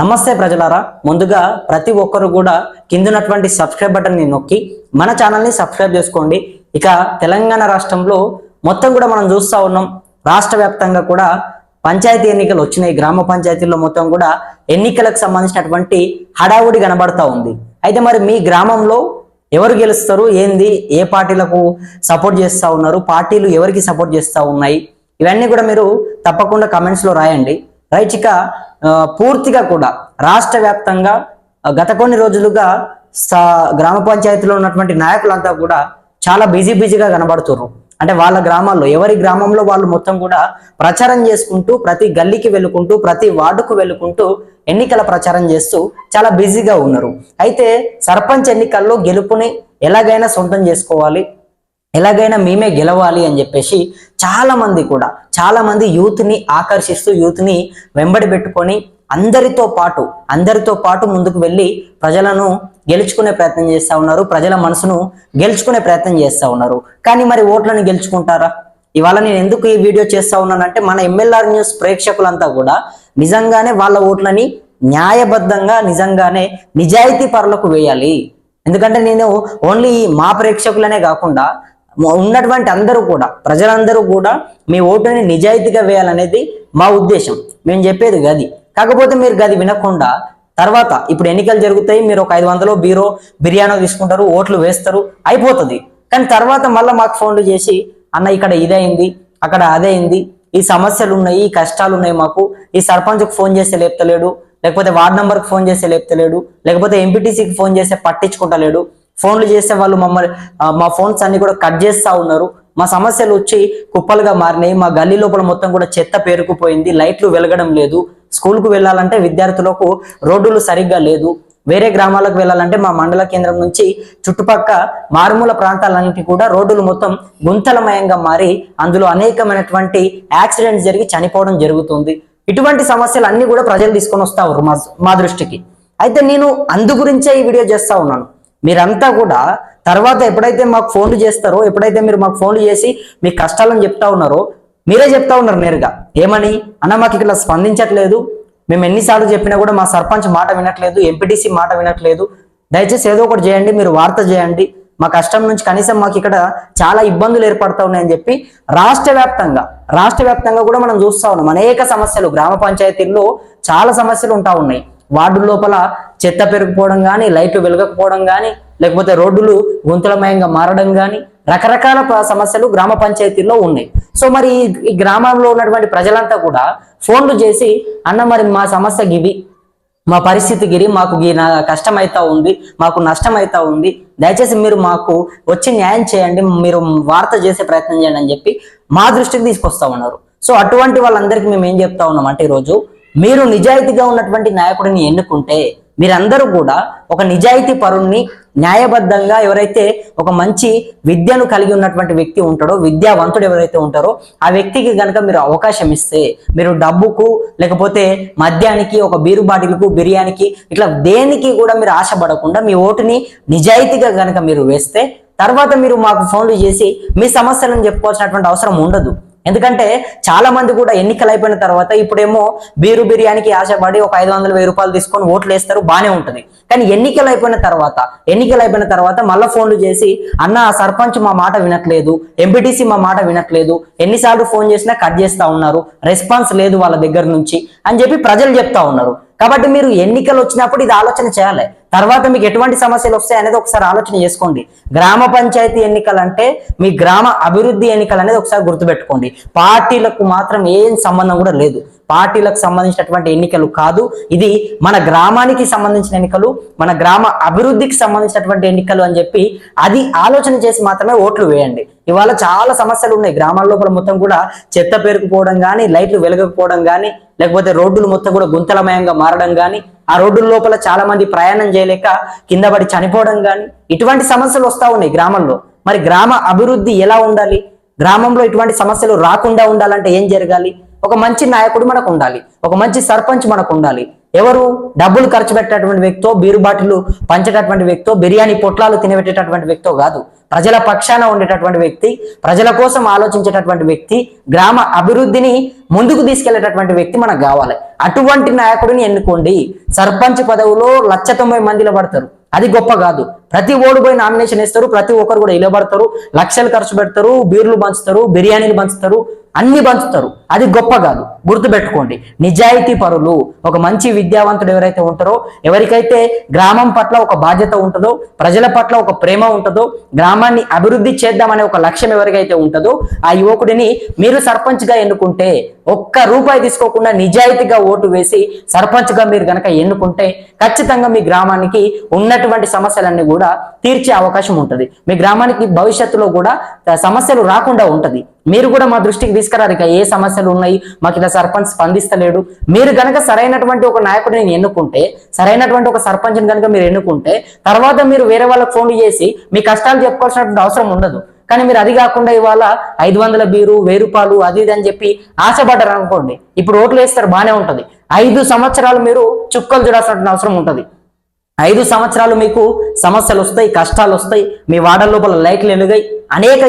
నమస్తే ప్రజలారా. ముందుగా ప్రతి ఒక్కరు కూడా కిందనటువంటి సబ్స్క్రైబ్ బటన్ని నొక్కి మన ఛానల్ని సబ్స్క్రైబ్ చేసుకోండి. ఇక తెలంగాణ రాష్ట్రంలో మొత్తం కూడా మనం చూస్తూ ఉన్నాం. రాష్ట్ర వ్యాప్తంగా కూడా పంచాయతీ ఎన్నికలు వచ్చినాయి. గ్రామ పంచాయతీల్లో మొత్తం కూడా ఎన్నికలకు సంబంధించినటువంటి హడావుడి కనబడతా ఉంది. అయితే మరి మీ గ్రామంలో ఎవరు గెలుస్తారు? ఏంది? ఏ పార్టీలకు సపోర్ట్ చేస్తూ ఉన్నారు? పార్టీలు ఎవరికి సపోర్ట్ చేస్తూ ఉన్నాయి? ఇవన్నీ కూడా మీరు తప్పకుండా కమెంట్స్లో రాయండి. రైట్ ఇక పూర్తిగా కూడా రాష్ట్ర వ్యాప్తంగా గత కొన్ని రోజులుగా గ్రామ పంచాయతీలో ఉన్నటువంటి నాయకులంతా కూడా చాలా బిజీ బిజీగా కనబడుతున్నారు అంటే వాళ్ళ గ్రామాల్లో ఎవరి గ్రామంలో వాళ్ళు మొత్తం కూడా ప్రచారం చేసుకుంటూ ప్రతి గల్లీకి వెళ్ళుకుంటూ ప్రతి వార్డుకు వెళ్ళుకుంటూ ఎన్నికల ప్రచారం చేస్తూ చాలా బిజీగా ఉన్నారు. అయితే సర్పంచ్ ఎన్నికల్లో గెలుపుని ఎలాగైనా సొంతం చేసుకోవాలి. ఎలాగైనా మేమే గెలవాలి అని చెప్పేసి చాలా మంది కూడా చాలా మంది యూత్ని ఆకర్షిస్తూ యూత్ని వెంబడి పెట్టుకొని అందరితో పాటు అందరితో పాటు ముందుకు వెళ్ళి ప్రజలను గెలుచుకునే ప్రయత్నం చేస్తా ఉన్నారు ప్రజల మనసును గెలుచుకునే ప్రయత్నం చేస్తా ఉన్నారు. కానీ మరి ఓట్లను గెలుచుకుంటారా? ఇవాళ నేను ఎందుకు ఈ వీడియో చేస్తా ఉన్నానంటే మన ఎంఎల్ఆర్ న్యూస్ ప్రేక్షకులంతా కూడా నిజంగానే వాళ్ళ ఓట్లని న్యాయబద్ధంగా నిజంగానే నిజాయితీ పరులకు వేయాలి. ఎందుకంటే నేను ఓన్లీ మా ప్రేక్షకులనే కాకుండా ఉన్నటువంటి అందరూ కూడా ప్రజలందరూ కూడా మీ ఓటుని నిజాయితీగా వేయాలనేది మా ఉద్దేశం. మేము చెప్పేది గది. కాకపోతే మీరు గది వినకుండా తర్వాత ఇప్పుడు ఎన్నికలు జరుగుతాయి మీరు ఒక ఐదు వందలు బీరో బిర్యానీ తీసుకుంటారు ఓట్లు వేస్తారు అయిపోతుంది. కానీ తర్వాత మళ్ళీ మాకు ఫోన్లు చేసి అన్న ఇక్కడ ఇదైంది అక్కడ అదైంది ఈ సమస్యలు ఉన్నాయి ఈ కష్టాలు ఉన్నాయి మాకు ఈ సర్పంచ్కి ఫోన్ చేస్తే లేపుతలేడు లేకపోతే వార్డ్ నెంబర్కి ఫోన్ చేస్తే లేపుతలేడు లేకపోతే ఎంపీటీసీకి ఫోన్ చేస్తే పట్టించుకుంటలేడు ఫోన్లు చేస్తే వాళ్ళు మమ్మల్ని మా ఫోన్స్ అన్ని కూడా కట్ చేస్తా ఉన్నారు. మా సమస్యలు వచ్చి కుప్పలుగా మారినాయి. మా గల్లీ లోపల మొత్తం కూడా చెత్త పేరుకుపోయింది. లైట్లు వెలగడం లేదు. స్కూల్కు వెళ్ళాలంటే విద్యార్థులకు రోడ్డులు సరిగ్గా లేదు. వేరే గ్రామాలకు వెళ్ళాలంటే మా మండల కేంద్రం నుంచి చుట్టుపక్క మారుమూల ప్రాంతాలన్నిటి కూడా రోడ్డులు మొత్తం గుంతలమయంగా మారి అందులో అనేకమైనటువంటి యాక్సిడెంట్స్ జరిగి చనిపోవడం జరుగుతుంది. ఇటువంటి సమస్యలు అన్ని కూడా ప్రజలు తీసుకొని వస్తా మా మా దృష్టికి. అయితే నేను అందు గురించే ఈ వీడియో చేస్తా ఉన్నాను. మీరంతా కూడా తర్వాత ఎప్పుడైతే మాకు ఫోన్లు చేస్తారో ఎప్పుడైతే మీరు మాకు ఫోన్లు చేసి మీ కష్టాలను చెప్తా ఉన్నారో మీరే చెప్తా ఉన్నారు నేరుగా. ఏమని? అన్న మాకు ఇక్కడ స్పందించట్లేదు. మేము ఎన్నిసార్లు చెప్పినా కూడా మా సర్పంచ్ మాట వినట్లేదు ఎంపీటీసీ మాట వినట్లేదు. దయచేసి ఏదో ఒకటి చేయండి మీరు వార్త చేయండి. మా కష్టం నుంచి కనీసం మాకు ఇక్కడ చాలా ఇబ్బందులు ఏర్పడతా ఉన్నాయని చెప్పి రాష్ట్ర వ్యాప్తంగా రాష్ట్ర వ్యాప్తంగా కూడా మనం చూస్తా ఉన్నాం. అనేక సమస్యలు గ్రామ పంచాయతీల్లో చాలా సమస్యలు ఉంటా ఉన్నాయి. వార్డు లోపల చెత్త పెరిగిపోవడం కానీ లైట్లు వెలగకపోవడం కానీ లేకపోతే రోడ్డులు గుంతలమయంగా మారడం కానీ రకరకాల సమస్యలు గ్రామ పంచాయతీల్లో ఉన్నాయి. సో మరి ఈ- గ్రామంలో ఉన్నటువంటి ప్రజలంతా కూడా ఫోన్లు చేసి అన్న మరి మా సమస్య గివి మా పరిస్థితి గిరి మాకు గీ నా కష్టం అవుతా ఉంది మాకు నష్టం అవుతా ఉంది. దయచేసి మీరు మాకు వచ్చి న్యాయం చేయండి మీరు వార్త చేసే ప్రయత్నం చేయండి అని చెప్పి మా దృష్టికి తీసుకొస్తా ఉన్నారు. సో అటువంటి వాళ్ళందరికీ మేము ఏం చెప్తా ఉన్నాం అంటే ఈరోజు మీరు నిజాయితీగా ఉన్నటువంటి నాయకుడిని ఎన్నుకుంటే మీరందరూ కూడా ఒక నిజాయితీ పరుణ్ణి న్యాయబద్ధంగా ఎవరైతే ఒక మంచి విద్యను కలిగి ఉన్నటువంటి వ్యక్తి ఉంటాడో విద్యావంతుడు ఎవరైతే ఉంటారో ఆ వ్యక్తికి కనుక మీరు అవకాశం ఇస్తే మీరు డబ్బుకు లేకపోతే మద్యానికి ఒక బీరు బాటిల్కు బిర్యానీకి ఇట్లా దేనికి కూడా మీరు ఆశపడకుండా మీ ఓటుని నిజాయితీగా కనుక మీరు వేస్తే తర్వాత మీరు మాకు ఫోన్లు చేసి మీ సమస్యలను చెప్పుకోవాల్సినటువంటి అవసరం ఉండదు. ఎందుకంటే చాలా మంది కూడా ఎన్నికలు అయిపోయిన తర్వాత ఇప్పుడేమో బీరు బిర్యానీకి ఆశపడి ఒక ఐదు వందల వెయ్యి రూపాయలు తీసుకొని ఓట్లు వేస్తారు బానే ఉంటుంది. కానీ ఎన్నికలు అయిపోయిన తర్వాత ఎన్నికలు అయిపోయిన తర్వాత మళ్ళీ ఫోన్లు చేసి అన్న ఆ సర్పంచ్ మా మాట వినట్లేదు ఎంపీటీసీ మా మాట వినట్లేదు ఎన్నిసార్లు ఫోన్ చేసినా కట్ చేస్తా ఉన్నారు రెస్పాన్స్ లేదు వాళ్ళ దగ్గర నుంచి అని చెప్పి ప్రజలు చెప్తా ఉన్నారు. కాబట్టి మీరు ఎన్నికలు వచ్చినప్పుడు ఇది ఆలోచన చేయాలి. తర్వాత మీకు ఎటువంటి సమస్యలు వస్తాయి అనేది ఒకసారి ఆలోచన చేసుకోండి. గ్రామ పంచాయతీ ఎన్నికలు అంటే మీ గ్రామ అభివృద్ధి ఎన్నికలు అనేది ఒకసారి గుర్తుపెట్టుకోండి. పార్టీలకు మాత్రం ఏం సంబంధం కూడా లేదు. పార్టీలకు సంబంధించినటువంటి ఎన్నికలు కాదు. ఇది మన గ్రామానికి సంబంధించిన ఎన్నికలు మన గ్రామ అభివృద్ధికి సంబంధించినటువంటి ఎన్నికలు అని చెప్పి అది ఆలోచన చేసి మాత్రమే ఓట్లు వేయండి. ఇవాళ చాలా సమస్యలు ఉన్నాయి. గ్రామాల లోపల మొత్తం కూడా చెత్త పేరుకుపోవడం కానీ లైట్లు వెలగకపోవడం కానీ లేకపోతే రోడ్డులు మొత్తం కూడా గుంతలమయంగా మారడం కానీ ఆ రోడ్డుల లోపల చాలా మంది ప్రయాణం చేయలేక కింద పడి చనిపోవడం కానీ ఇటువంటి సమస్యలు వస్తా ఉన్నాయి గ్రామంలో. మరి గ్రామ అభివృద్ధి ఎలా ఉండాలి? గ్రామంలో ఇటువంటి సమస్యలు రాకుండా ఉండాలంటే ఏం జరగాలి? ఒక మంచి నాయకుడు మనకు ఉండాలి ఒక మంచి సర్పంచ్ మనకు ఉండాలి ఎవరు? డబ్బులు ఖర్చు పెట్టేటువంటి వ్యక్తో బీరుబాటిలు పంచేటటువంటి వ్యక్తో బిర్యానీ పొట్లాలు తినబెట్టేటటువంటి వ్యక్తో కాదు. ప్రజల పక్షాన ఉండేటటువంటి వ్యక్తి ప్రజల కోసం ఆలోచించేటటువంటి వ్యక్తి గ్రామ అభివృద్ధిని ముందుకు తీసుకెళ్ళేటటువంటి వ్యక్తి మనకు కావాలి. అటువంటి నాయకుడిని ఎన్నుకోండి. సర్పంచ్ పదవిలో లక్ష తొంభై మందిలో పడతారు. అది గొప్ప కాదు. ప్రతి ఓడు పోయి నామినేషన్ ఇస్తారు ప్రతి ఒక్కరు కూడా ఇలబడతారు లక్షలు ఖర్చు పెడతారు బీర్లు పంచుతారు బిర్యానీలు పంచుతారు. అన్ని పంచుతారు. అది గొప్ప కాదు. గుర్తుపెట్టుకోండి. నిజాయితీ పరులు ఒక మంచి విద్యావంతుడు ఎవరైతే ఉంటారో ఎవరికైతే గ్రామం పట్ల ఒక బాధ్యత ఉంటుందో ప్రజల పట్ల ఒక ప్రేమ ఉంటుందో గ్రామాన్ని అభివృద్ధి చేద్దామనే ఒక లక్ష్యం ఎవరికైతే ఉంటుందో ఆ యువకుడిని మీరు సర్పంచ్గా ఎన్నుకుంటే ఒక్క రూపాయి తీసుకోకుండా నిజాయితీగా ఓటు వేసి సర్పంచ్గా మీరు గనక ఎన్నుకుంటే ఖచ్చితంగా మీ గ్రామానికి ఉన్నటువంటి సమస్యలన్నీ కూడా తీర్చే అవకాశం ఉంటుంది. మీ గ్రామానికి భవిష్యత్తులో కూడా సమస్యలు రాకుండా ఉంటుంది. మీరు కూడా మా దృష్టికి తీసుకురారు ఇక ఏ సమస్యలు ఉన్నాయి? మాకు ఇలా సర్పంచ్ స్పందిస్తలేడు. మీరు గనక సరైనటువంటి ఒక నాయకుడిని ఎన్నుకుంటే సరైనటువంటి ఒక సర్పంచ్ని కనుక మీరు ఎన్నుకుంటే తర్వాత మీరు వేరే వాళ్ళకి ఫోన్ చేసి మీ కష్టాలు చెప్పుకోవాల్సినటువంటి అవసరం ఉండదు. కానీ మీరు అది కాకుండా ఇవాళ ఐదు వందల బీరు వెయ్యి రూపాయలు అది ఇది అని చెప్పి ఆశపడ్డారు అనుకోండి ఇప్పుడు ఓట్లు వేస్తారు బాగానే ఉంటుంది. ఐదు సంవత్సరాలు మీరు చుక్కలు చూడాల్సిన అవసరం ఉంటుంది. ఐదు సంవత్సరాలు మీకు సమస్యలు వస్తాయి కష్టాలు వస్తాయి మీ వాడల లోపల లైట్లు ఎలుగాయి అనేక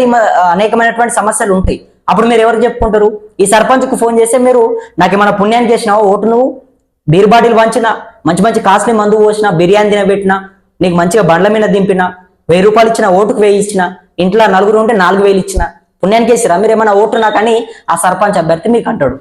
అనేకమైనటువంటి సమస్యలు ఉంటాయి. అప్పుడు మీరు ఎవరు చెప్పుకుంటారు? ఈ సర్పంచ్కు ఫోన్ చేస్తే మీరు నాకు ఏమైనా పుణ్యాన్ని చేసినావా? ఓటు నువ్వు? బీర్ బాటిల్ వంచిన మంచి మంచి కాస్ట్లీ మందు పోసినా బిర్యానీ తినబెట్టినా నీకు మంచిగా బండ్ల మీద దింపిన వెయ్యి రూపాయలు ఇచ్చిన ఓటుకు వెయ్యి ఇచ్చిన ఇంట్లో నలుగురు ఉంటే నాలుగు వేలు ఇచ్చిన పుణ్యానికి వేసిరా మీరు ఏమైనా ఓటు నాకని ఆ సర్పంచ్ అభ్యర్థి మీకు అంటాడు.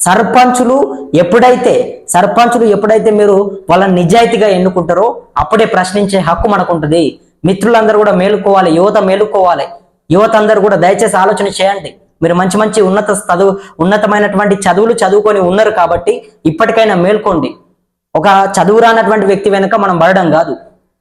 సర్పంచులు ఎప్పుడైతే సర్పంచులు ఎప్పుడైతే మీరు వాళ్ళని నిజాయితీగా ఎన్నుకుంటారో అప్పుడే ప్రశ్నించే హక్కు మనకు ఉంటుంది మిత్రులందరూ కూడా మేలుకోవాలి యువత మేలుకోవాలి. యువత అందరూ కూడా దయచేసి ఆలోచన చేయండి. మీరు మంచి మంచి ఉన్నత చదువు ఉన్నతమైనటువంటి చదువులు చదువుకొని ఉన్నారు కాబట్టి ఇప్పటికైనా మేల్కోండి. ఒక చదువు రానటువంటి వ్యక్తి వెనుక మనం పడడం కాదు.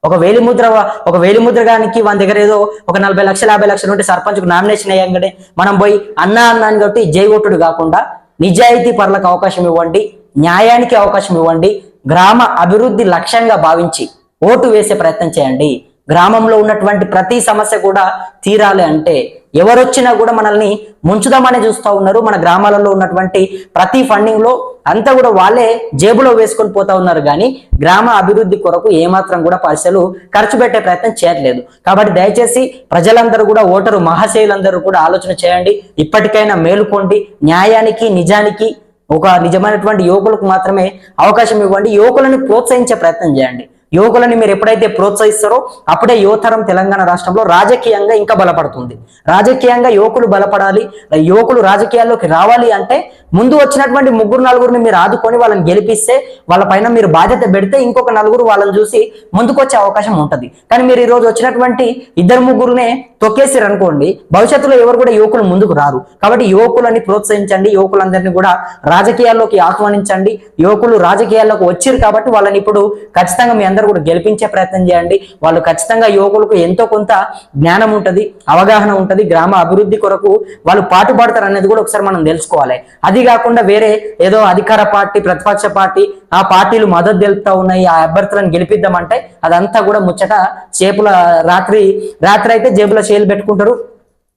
ఒక వేలిముద్ర ఒక వేలిముద్రగానికి మన దగ్గర ఏదో ఒక నలభై లక్షల యాభై లక్షలు ఉంటే సర్పంచ్కు నామినేషన్ అయ్యంగానే మనం పోయి అన్నా అన్నా కాబట్టి జై ఒట్టుడు కాకుండా నిజాయితీ పరులకు అవకాశం ఇవ్వండి న్యాయానికి అవకాశం ఇవ్వండి గ్రామ అభివృద్ధి లక్ష్యంగా భావించి ఓటు వేసే ప్రయత్నం చేయండి. గ్రామంలో ఉన్నటువంటి ప్రతి సమస్య కూడా తీరాలి అంటే ఎవరొచ్చినా కూడా మనల్ని ముంచుదామని చూస్తూ ఉన్నారు. మన గ్రామాలలో ఉన్నటువంటి ప్రతి ఫండింగ్లో అంతా కూడా వాళ్ళే జేబులో వేసుకొని పోతా ఉన్నారు. కానీ గ్రామ అభివృద్ధి కొరకు ఏమాత్రం కూడా పైసలు ఖర్చు పెట్టే ప్రయత్నం చేయట్లేదు. కాబట్టి దయచేసి ప్రజలందరూ కూడా ఓటరు మహాశయులందరూ కూడా ఆలోచన చేయండి. ఇప్పటికైనా మేలుకోండి. న్యాయానికి నిజానికి ఒక నిజమైనటువంటి యువకులకు మాత్రమే అవకాశం ఇవ్వండి. యువకులను ప్రోత్సహించే ప్రయత్నం చేయండి. యువకులని మీరు ఎప్పుడైతే ప్రోత్సహిస్తారో అప్పుడే యువతరం తెలంగాణ రాష్ట్రంలో రాజకీయంగా ఇంకా బలపడుతుంది. రాజకీయంగా యువకులు బలపడాలి యువకులు రాజకీయాల్లోకి రావాలి అంటే ముందు వచ్చినటువంటి ముగ్గురు నలుగురిని మీరు ఆదుకొని వాళ్ళని గెలిపిస్తే వాళ్ళ పైన మీరు బాధ్యత పెడితే ఇంకొక నలుగురు వాళ్ళని చూసి ముందుకొచ్చే అవకాశం ఉంటుంది. కానీ మీరు ఈ రోజు వచ్చినటువంటి ఇద్దరు ముగ్గురునే తొక్కేసారు అనుకోండి భవిష్యత్తులో ఎవరు కూడా యువకులు ముందుకు రారు. కాబట్టి యువకులని ప్రోత్సహించండి యువకులందరినీ కూడా రాజకీయాల్లోకి ఆహ్వానించండి. యువకులు రాజకీయాల్లోకి వచ్చారు కాబట్టి వాళ్ళని ఇప్పుడు ఖచ్చితంగా మీ అందరూ కూడా గెలిపించే ప్రయత్నం చేయండి. వాళ్ళు ఖచ్చితంగా యువకులకు ఎంతో కొంత జ్ఞానం ఉంటది అవగాహన ఉంటది గ్రామ అభివృద్ధి కొరకు వాళ్ళు పాటుపడతారు అనేది కూడా ఒకసారి మనం తెలుసుకోవాలి. అది కాకుండా వేరే ఏదో అధికార పార్టీ ప్రతిపక్ష పార్టీ ఆ పార్టీలు మద్దతు తెలుపుతా ఉన్నాయి ఆ అభ్యర్థులను గెలిపిద్దామంటే అదంతా కూడా ముచ్చట చేపుల రాత్రి రాత్రి అయితే జేబులో చేలు పెట్టుకుంటారు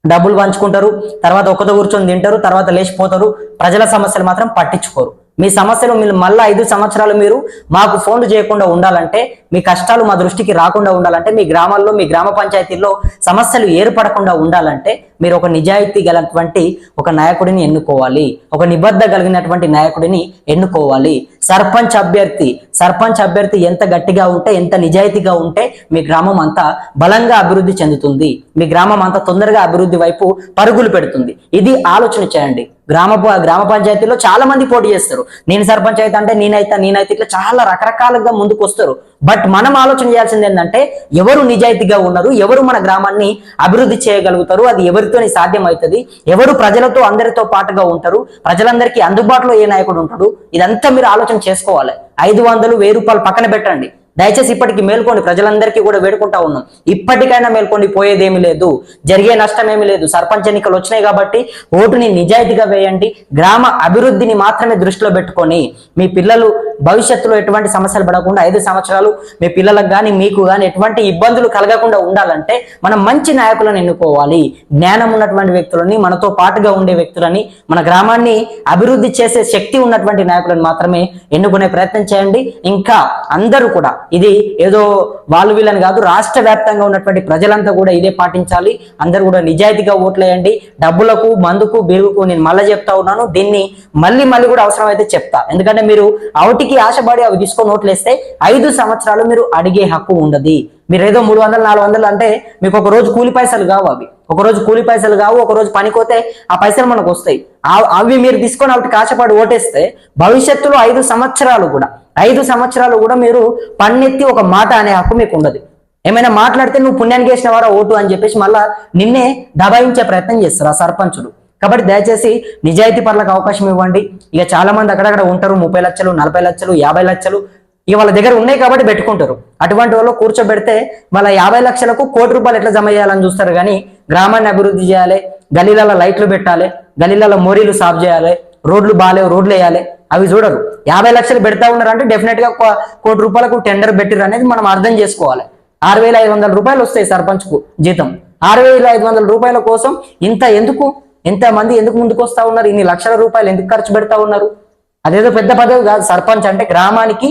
డబ్బులు పంచుకుంటారు తర్వాత ఒకతో కూర్చొని తింటారు తర్వాత లేచిపోతారు ప్రజల సమస్యలు మాత్రం పట్టించుకోరు. మీ సమస్యలు మీరు మళ్ళీ ఐదు సంవత్సరాలు మీరు మాకు ఫోన్లు చేయకుండా ఉండాలంటే మీ కష్టాలు మా దృష్టికి రాకుండా ఉండాలంటే మీ గ్రామాల్లో మీ గ్రామ పంచాయతీల్లో సమస్యలు ఏర్పడకుండా ఉండాలంటే మీరు ఒక నిజాయితీ గలటువంటి ఒక నాయకుడిని ఎన్నుకోవాలి. ఒక నిబద్ధ కలిగినటువంటి నాయకుడిని ఎన్నుకోవాలి. సర్పంచ్ అభ్యర్థి సర్పంచ్ అభ్యర్థి ఎంత గట్టిగా ఉంటే ఎంత నిజాయితీగా ఉంటే మీ గ్రామం అంతా బలంగా అభివృద్ధి చెందుతుంది. మీ గ్రామం అంతా తొందరగా అభివృద్ధి వైపు పరుగులు పెడుతుంది. ఇది ఆలోచన చేయండి. గ్రామ గ్రామ పంచాయతీలో చాలా మంది పోటీ చేస్తారు. నేను సర్పంచ్ అయితే అంటే నేనైతే నేనైతే ఇట్లా చాలా రకరకాలుగా ముందుకు వస్తారు బట్ మనం ఆలోచన చేయాల్సింది ఏంటంటే ఎవరు నిజాయితీగా ఉన్నారు ఎవరు మన గ్రామాన్ని అభివృద్ధి చేయగలుగుతారు అది ఎవరితోని సాధ్యం అవుతుంది ఎవరు ప్రజలతో అందరితో పాటుగా ఉంటారు ప్రజలందరికీ అందుబాటులో ఏ నాయకుడు ఉంటాడు ఇదంతా మీరు ఆలోచన చేసుకోవాలి. ఐదు వందలు వెయ్యి రూపాయలు పక్కన పెట్టండి. దయచేసి ఇప్పటికి మేల్కొని ప్రజలందరికీ కూడా వేడుకుంటా ఉన్నాం. ఇప్పటికైనా మేల్కొని పోయేదేమీ లేదు. జరిగే నష్టం ఏమి లేదు. సర్పంచ్ ఎన్నికలు వచ్చినాయి కాబట్టి ఓటుని నిజాయితీగా వేయండి. గ్రామ అభివృద్ధిని మాత్రమే దృష్టిలో పెట్టుకొని మీ పిల్లలు భవిష్యత్తులో ఎటువంటి సమస్యలు పడకుండా ఐదు సంవత్సరాలు మీ పిల్లలకు కానీ మీకు కానీ ఎటువంటి ఇబ్బందులు కలగకుండా ఉండాలంటే మనం మంచి నాయకులను ఎన్నుకోవాలి. జ్ఞానం ఉన్నటువంటి వ్యక్తులని మనతో పాటుగా ఉండే వ్యక్తులని మన గ్రామాన్ని అభివృద్ధి చేసే శక్తి ఉన్నటువంటి నాయకులను మాత్రమే ఎన్నుకునే ప్రయత్నం చేయండి. ఇంకా అందరూ కూడా ఇది ఏదో వాళ్ళు వీళ్ళని కాదు రాష్ట్ర వ్యాప్తంగా ఉన్నటువంటి ప్రజలంతా కూడా ఇదే పాటించాలి. అందరూ కూడా నిజాయితీగా ఓట్లేయండి. డబ్బులకు మందుకు బిరుగుకు నేను మళ్ళీ చెప్తా ఉన్నాను. దీన్ని మళ్ళీ మళ్ళీ కూడా అవసరం అయితే చెప్తా. ఎందుకంటే మీరు అవుటికి ఆశపడి అవి తీసుకొని ఓట్లేస్తే ఐదు సంవత్సరాలు మీరు అడిగే హక్కు ఉండదు. మీరు ఏదో మూడు వందలు నాలుగు వందలు అంటే మీకు ఒక రోజు కూలి పైసలు కావు అవి. ఒక రోజు కూలి పైసలు కావు ఒక రోజు పనికోతే ఆ పైసలు మనకు వస్తాయి. అవి మీరు తీసుకొని వాటికి ఆశపడి ఓటేస్తే భవిష్యత్తులో ఐదు సంవత్సరాలు కూడా ఐదు సంవత్సరాలు కూడా మీరు పన్నెత్తి ఒక మాట అనే హక్కు మీకు ఉండదు. ఏమైనా మాట్లాడితే నువ్వు పుణ్యానికి వేసిన వారా ఓటు అని చెప్పేసి మళ్ళా నిన్నే దబాయించే ప్రయత్నం చేస్తారు ఆ సర్పంచులు. కాబట్టి దయచేసి నిజాయితీ పనులకు అవకాశం ఇవ్వండి. ఇక చాలా మంది అక్కడక్కడ ఉంటారు ముప్పై లక్షలు నలభై లక్షలు యాభై లక్షలు. ఇక వాళ్ళ దగ్గర ఉన్నాయి కాబట్టి పెట్టుకుంటారు. అటువంటి వాళ్ళు కూర్చోబెడితే మళ్ళీ యాభై లక్షలకు కోటి రూపాయలు ఎట్లా జమ చేయాలని చూస్తారు కానీ గ్రామాన్ని అభివృద్ధి చేయాలి గలీలలో లైట్లు పెట్టాలి గలీలలో మోరీలు సాఫ్ చేయాలి రోడ్లు బాగాలేవు రోడ్లు వేయాలి. అవి చూడరు. యాభై లక్షలు పెడతా ఉన్నారంటే డెఫినెట్గా కోటి రూపాయలకు టెండర్ పెట్టిరు అనేది మనం అర్థం చేసుకోవాలి. ఆరు వేల ఐదు వందల రూపాయలు వస్తాయి సర్పంచ్కు జీతం. ఆరు వేల ఐదు వందల రూపాయల కోసం ఇంత ఎందుకు? ఎంత మంది ఎందుకు ముందుకు వస్తా ఉన్నారు? ఇన్ని లక్షల రూపాయలు ఎందుకు ఖర్చు పెడతా ఉన్నారు? అదేదో పెద్ద పదవి కాదు సర్పంచ్ అంటే గ్రామానికి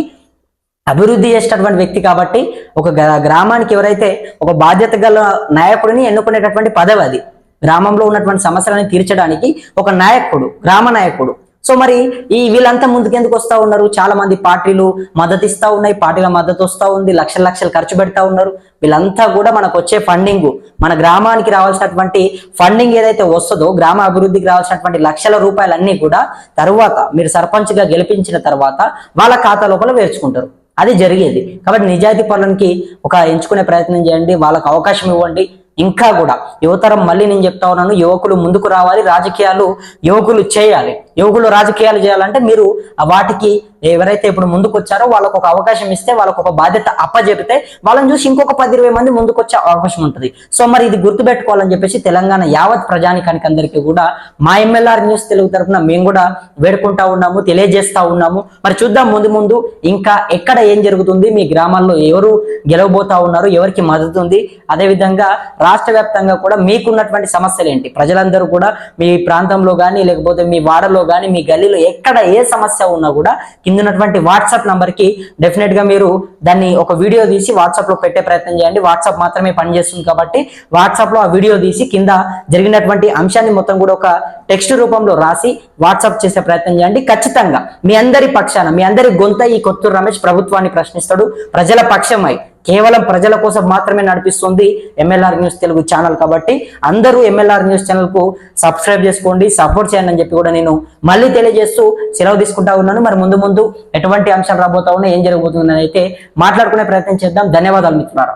అభివృద్ధి చేసేటటువంటి వ్యక్తి కాబట్టి ఒక గ్రామానికి ఎవరైతే ఒక బాధ్యత గల నాయకుడిని ఎన్నుకునేటటువంటి పదవి అది. గ్రామంలో ఉన్నటువంటి సమస్యలను తీర్చడానికి ఒక నాయకుడు గ్రామ నాయకుడు. సో మరి ఈ వీళ్ళంతా ముందుకెందుకు వస్తా ఉన్నారు? చాలా మంది పార్టీలు మద్దతు ఇస్తా ఉన్నాయి పార్టీల మద్దతు వస్తా ఉంది లక్షల లక్షలు ఖర్చు పెడతా ఉన్నారు. వీళ్ళంతా కూడా మనకు వచ్చే ఫండింగ్ మన గ్రామానికి రావాల్సినటువంటి ఫండింగ్ ఏదైతే వస్తుందో గ్రామ అభివృద్ధికి రావాల్సినటువంటి లక్షల రూపాయలన్నీ కూడా తర్వాత మీరు సర్పంచ్గా గెలిపించిన తర్వాత వాళ్ళ ఖాతా లోపల వేర్చుకుంటారు. అది జరిగేది. కాబట్టి నిజాయితీ పనులకి ఒక ఎంచుకునే ప్రయత్నం చేయండి వాళ్ళకు అవకాశం ఇవ్వండి. ఇంకా కూడా యువతరం మళ్ళీ నేను చెప్తా ఉన్నాను యువకులు ముందుకు రావాలి రాజకీయాలు యువకులు చేయాలి. యువకులు రాజకీయాలు చేయాలంటే మీరు వాటికి ఎవరైతే ఇప్పుడు ముందుకు వచ్చారో వాళ్ళకు ఒక అవకాశం ఇస్తే వాళ్ళకు ఒక బాధ్యత అప్పజెపితే వాళ్ళని చూసి ఇంకొక పది ఇరవై మంది ముందుకు వచ్చే అవకాశం ఉంటుంది. సో మరి ఇది గుర్తుపెట్టుకోవాలని చెప్పేసి తెలంగాణ యావత్ ప్రజానికానికి అందరికీ కూడా మా ఎంఎల్ఆర్ న్యూస్ తెలుగు తరఫున మేము కూడా వేడుకుంటా ఉన్నాము తెలియజేస్తా ఉన్నాము. మరి చూద్దాం ముందు ముందు ఇంకా ఎక్కడ ఏం జరుగుతుంది మీ గ్రామాల్లో ఎవరు గెలవబోతా ఉన్నారు ఎవరికి మద్దతు ఉంది. అదేవిధంగా రాష్ట్ర వ్యాప్తంగా కూడా మీకున్నటువంటి సమస్యలు ఏంటి? ప్రజలందరూ కూడా మీ ప్రాంతంలో కానీ లేకపోతే మీ వాడలో కానీ మీ గల్లీలో ఎక్కడ ఏ సమస్య ఉన్నా కూడా కింద ఉన్నటువంటి వాట్సాప్ నంబర్కి డెఫినెట్గా మీరు దాన్ని ఒక వీడియో తీసి వాట్సాప్లో పెట్టే ప్రయత్నం చేయండి. వాట్సాప్ మాత్రమే పనిచేస్తుంది కాబట్టి వాట్సాప్లో ఆ వీడియో తీసి కింద జరిగినటువంటి అంశాన్ని మొత్తం కూడా ఒక టెక్స్ట్ రూపంలో రాసి వాట్సాప్ చేసే ప్రయత్నం చేయండి. ఖచ్చితంగా మీ అందరి పక్షాన మీ అందరి గొంత ఈ కొత్తూరు రమేష్ ప్రభుత్వాన్ని ప్రశ్నిస్తాడు. ప్రజల పక్షమై కేవలం ప్రజల కోసం మాత్రమే నడిపిస్తుంది ఎంఎల్ఆర్ న్యూస్ తెలుగు ఛానల్ కాబట్టి అందరూ ఎంఎల్ఆర్ న్యూస్ ఛానల్కు సబ్స్క్రైబ్ చేసుకోండి సపోర్ట్ చేయండి అని చెప్పి కూడా నేను మళ్ళీ తెలియజేస్తూ సెలవు తీసుకుంటా ఉన్నాను. మరి ముందు ముందు ఎటువంటి అంశాలు రాబోతా ఉన్నాయి ఏం జరగబోతుందని అయితే మాట్లాడుకునే ప్రయత్నం చేద్దాం. ధన్యవాదాలు మిత్రులారా.